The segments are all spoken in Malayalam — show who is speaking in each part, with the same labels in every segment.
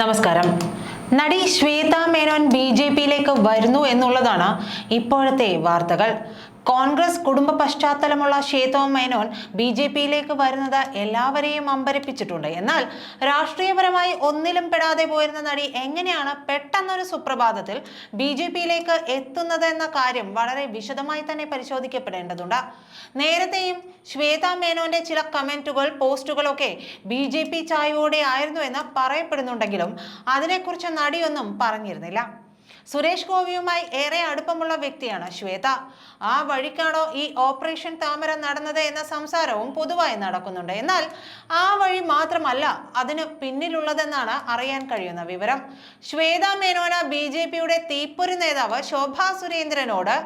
Speaker 1: നമസ്കാരം. നടി ശ്വേത മേനോൻ ബി ജെ പിയിലേക്ക് വരുന്നു എന്നുള്ളതാണ് ഇപ്പോഴത്തെ വാർത്തകൾ. കോൺഗ്രസ് കുടുംബ പശ്ചാത്തലമുള്ള ശ്വേത മേനോൻ ബി ജെ പിയിലേക്ക് വരുന്നത് എല്ലാവരെയും അമ്പരപ്പിച്ചിട്ടുണ്ട്. എന്നാൽ രാഷ്ട്രീയപരമായി ഒന്നിലും പെടാതെ പോയിരുന്ന നടി എങ്ങനെയാണ് പെട്ടെന്നൊരു സുപ്രഭാതത്തിൽ ബി ജെ പിയിലേക്ക് എത്തുന്നത് എന്ന കാര്യം വളരെ വിശദമായി തന്നെ പരിശോധിക്കപ്പെടേണ്ടതുണ്ട്. നേരത്തെയും ശ്വേത മേനോന്റെ ചില കമന്റുകൾ പോസ്റ്റുകളൊക്കെ ബി ജെ പി ചായവോടെ ആയിരുന്നു എന്ന് പറയപ്പെടുന്നുണ്ടെങ്കിലും അതിനെക്കുറിച്ച് നടിയൊന്നും പറഞ്ഞിരുന്നില്ല. സുരേഷ് ഗോപിയുമായി ഏറെ അടുപ്പമുള്ള വ്യക്തിയാണ് ശ്വേത. ആ വഴിക്കാണോ ഈ ഓപ്പറേഷൻ താമര നടന്നത് എന്ന സംസാരവും പൊതുവായി നടക്കുന്നുണ്ട്. എന്നാൽ ആ വഴി മാത്രമല്ല അതിന് പിന്നിലുള്ളതെന്നാണ് അറിയാൻ കഴിയുന്ന വിവരം. ശ്വേത മേനോന ബി ജെ പിയുടെ തീപ്പൊരി നേതാവ് ശോഭാ സുരേന്ദ്രനോട്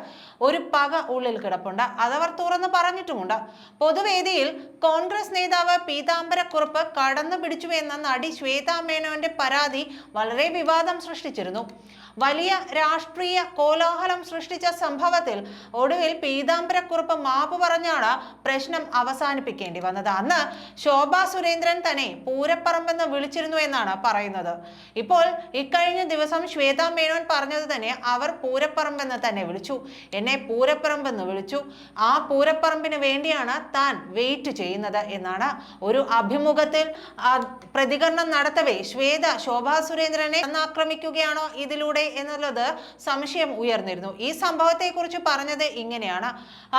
Speaker 1: ഒരു പക ഉള്ളിൽ കിടപ്പുണ്ട്. അതവർ തുറന്നു പറഞ്ഞിട്ടുമുണ്ട്. പൊതുവേദിയിൽ കോൺഗ്രസ് നേതാവ് പീതാംബരക്കുറുപ്പ് കടന്നു പിടിച്ചു എന്ന നടി ശ്വേതാ മേനോന്റെ പരാതി വളരെ വിവാദം സൃഷ്ടിച്ചിരുന്നു. വലിയ രാഷ്ട്രീയ കോലാഹലം സൃഷ്ടിച്ച സംഭവത്തിൽ ഒടുവിൽ പീതാംബരക്കുറുപ്പ് മാപ്പ് പറഞ്ഞാണ് പ്രശ്നം അവസാനിപ്പിക്കേണ്ടി വന്നത്. അന്ന് ശോഭാ സുരേന്ദ്രൻ തന്നെ പൂരപ്പറമ്പെന്ന് വിളിച്ചിരുന്നു എന്നാണ് പറയുന്നത്. ഇപ്പോൾ ഇക്കഴിഞ്ഞ ദിവസം ശ്വേതാ മേനോൻ പറഞ്ഞത് തന്നെ അവർ പൂരപ്പറമ്പെന്ന് തന്നെ വിളിച്ചു. എന്നെ പൂരപ്പറമ്പെന്ന് വിളിച്ചു. ആ പൂരപ്പറമ്പിന് വേണ്ടിയാണ് താൻ വെയിറ്റ് ചെയ്യുന്നത് എന്നാണ് ഒരു അഭിമുഖത്തിൽ പ്രതികരണം നടത്തവേ ശ്വേത ശോഭാ സുരേന്ദ്രനെ ആക്രമിക്കുകയാണോ ഇതിലൂടെ എന്നുള്ളത് സംശയം ഉയർന്നിരുന്നു. ഈ സംഭവത്തെക്കുറിച്ച് പറഞ്ഞത് ഇങ്ങനെയാണ്.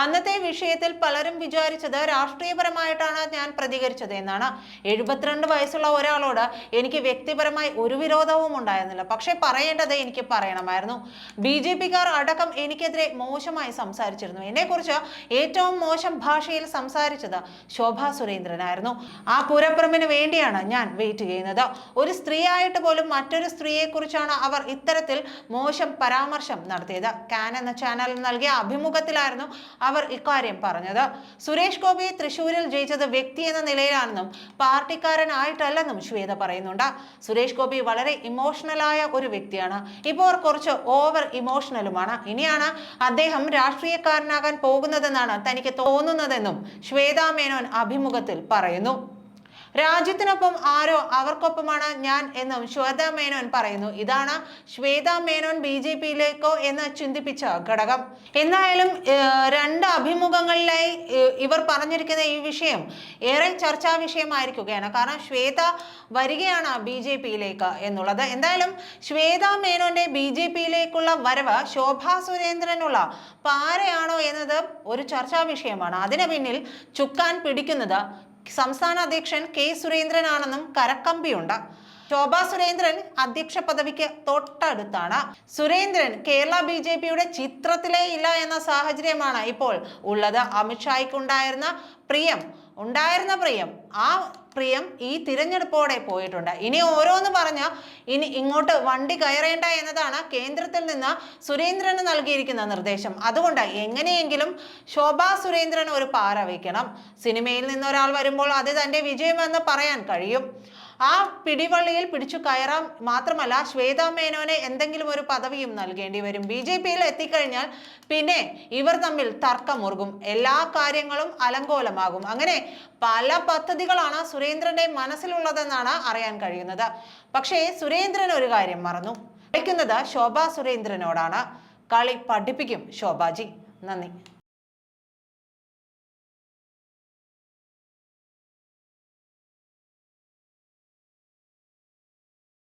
Speaker 1: അന്നത്തെ വിഷയത്തിൽ പലരും വിചാരിച്ചത് രാഷ്ട്രീയപരമായിട്ടാണ് ഞാൻ പ്രതികരിച്ചത് എന്നാണ്. എഴുപത്തിരണ്ട് വയസ്സുള്ള ഒരാളോട് എനിക്ക് വ്യക്തിപരമായി ഒരു വിരോധവും ഉണ്ടായിരുന്നില്ല. പക്ഷെ പറയേണ്ടത് എനിക്ക് പറയണമായിരുന്നു. ബി ജെ പിക്കാർ അടക്കം എനിക്കെതിരെ മോശമായി സംസാരിച്ചിരുന്നു. എന്നെക്കുറിച്ച് ഏറ്റവും മോശം ഭാഷയിൽ സംസാരിച്ചത് ശോഭാ സുരേന്ദ്രനായിരുന്നു. ആ പൂരപ്പുറമ്പിന് വേണ്ടിയാണ് ഞാൻ വെയിറ്റ് ചെയ്യുന്നത്. ഒരു സ്ത്രീയായിട്ട് പോലും മറ്റൊരു സ്ത്രീയെക്കുറിച്ചാണ് അവർ ഇത്തരത്തിൽ മോശം പരാമർശം നടത്തിയത്. കാൻ എന്ന ചാനലിൽ നൽകിയ അഭിമുഖത്തിലായിരുന്നു അവർ ഇക്കാര്യം പറഞ്ഞത്. സുരേഷ് ഗോപി തൃശൂരിൽ ജയിച്ചത് വ്യക്തി എന്ന നിലയിലാണെന്നും പാർട്ടിക്കാരനായിട്ടല്ലെന്നും ശ്വേത പറയുന്നുണ്ട്. സുരേഷ് ഗോപി വളരെ ഇമോഷണലായ ഒരു വ്യക്തിയാണ്. ഇപ്പോൾ കുറച്ച് ഓവർ ഇമോഷണലുമാണ് ഇനിയാണ് അദ്ദേഹം രാഷ്ട്രീയക്കാരനാകാൻ പോകുന്നതെന്നാണ് തനിക്ക് തോന്നുന്നതെന്നും ശ്വേതാ മേനോൻ അഭിമുഖത്തിൽ പറയുന്നു. രാജ്യത്തിനൊപ്പം ആരോ അവർക്കൊപ്പമാണ് ഞാൻ എന്നും ശ്വേത മേനോൻ പറയുന്നു. ഇതാണ് ശ്വേത മേനോൻ ബി ജെ പിയിലേക്കോ എന്ന് ചിന്തിപ്പിച്ച ഘടകം. എന്തായാലും രണ്ട് അഭിമുഖങ്ങളിലായി ഇവർ പറഞ്ഞിരിക്കുന്ന ഈ വിഷയം ഏറെ ചർച്ചാ വിഷയമായിരിക്കുകയാണ്. കാരണം ശ്വേത വരികയാണ് ബി ജെ പിയിലേക്ക് എന്നുള്ളത്. എന്തായാലും ശ്വേത മേനോന്റെ ബി ജെ പിയിലേക്കുള്ള വരവ് ശോഭാ സുരേന്ദ്രനുള്ള പാരയാണോ എന്നത് ഒരു ചർച്ചാ വിഷയമാണ്. അതിന് പിന്നിൽ ചുക്കാൻ പിടിക്കുന്നത് സംസ്ഥാന അധ്യക്ഷൻ കെ സുരേന്ദ്രനാണെന്നും കരക്കമ്പിയുണ്ട്. ശോഭാ സുരേന്ദ്രൻ അധ്യക്ഷ പദവിക്ക് തൊട്ടടുത്താണ്. സുരേന്ദ്രൻ കേരള ബി ജെ പിയുടെ ചിത്രത്തിലേ ഇല്ല എന്ന സാഹചര്യമാണ് ഇപ്പോൾ ഉള്ളത്. അമിത്ഷായ്ക്കുണ്ടായിരുന്ന പ്രിയം ഉണ്ടായിരുന്ന പ്രിയം ആ പ്രിയം ഈ തിരഞ്ഞെടുപ്പോടെ പോയിട്ടുണ്ട്. ഇനി ഓരോന്ന് പറഞ്ഞ ഇനി ഇങ്ങോട്ട് വണ്ടി കയറേണ്ട എന്നതാണ് കേന്ദ്രത്തിൽ നിന്ന് സുരേന്ദ്രന് നൽകിയിരിക്കുന്ന നിർദ്ദേശം. അതുകൊണ്ട് എങ്ങനെയെങ്കിലും ശോഭാ സുരേന്ദ്രൻ ഒരു പാറ വയ്ക്കണം സിനിമയിൽ നിന്ന് ഒരാൾ വരുമ്പോൾ അത് തന്റെ വിജയമെന്ന് പറയാൻ കഴിയും. ആ പിടിവള്ളിയിൽ പിടിച്ചു കയറാൻ മാത്രമല്ല ശ്വേതാ മേനോനെ എന്തെങ്കിലും ഒരു പദവിയും നൽകേണ്ടി വരും. ബി ജെ പിയിൽ എത്തിക്കഴിഞ്ഞാൽ പിന്നെ ഇവർ തമ്മിൽ തർക്കമുറുകും. എല്ലാ കാര്യങ്ങളും അലങ്കോലമാകും. അങ്ങനെ പല പദ്ധതികളാണ് സുരേന്ദ്രന്റെ മനസ്സിലുള്ളതെന്നാണ് അറിയാൻ കഴിയുന്നത്. പക്ഷേ സുരേന്ദ്രൻ ഒരു കാര്യം മറന്നു. കളിക്കുന്നത് ശോഭാ സുരേന്ദ്രനോടാണ്. കളി പഠിപ്പിക്കും ശോഭാജി. നന്ദി.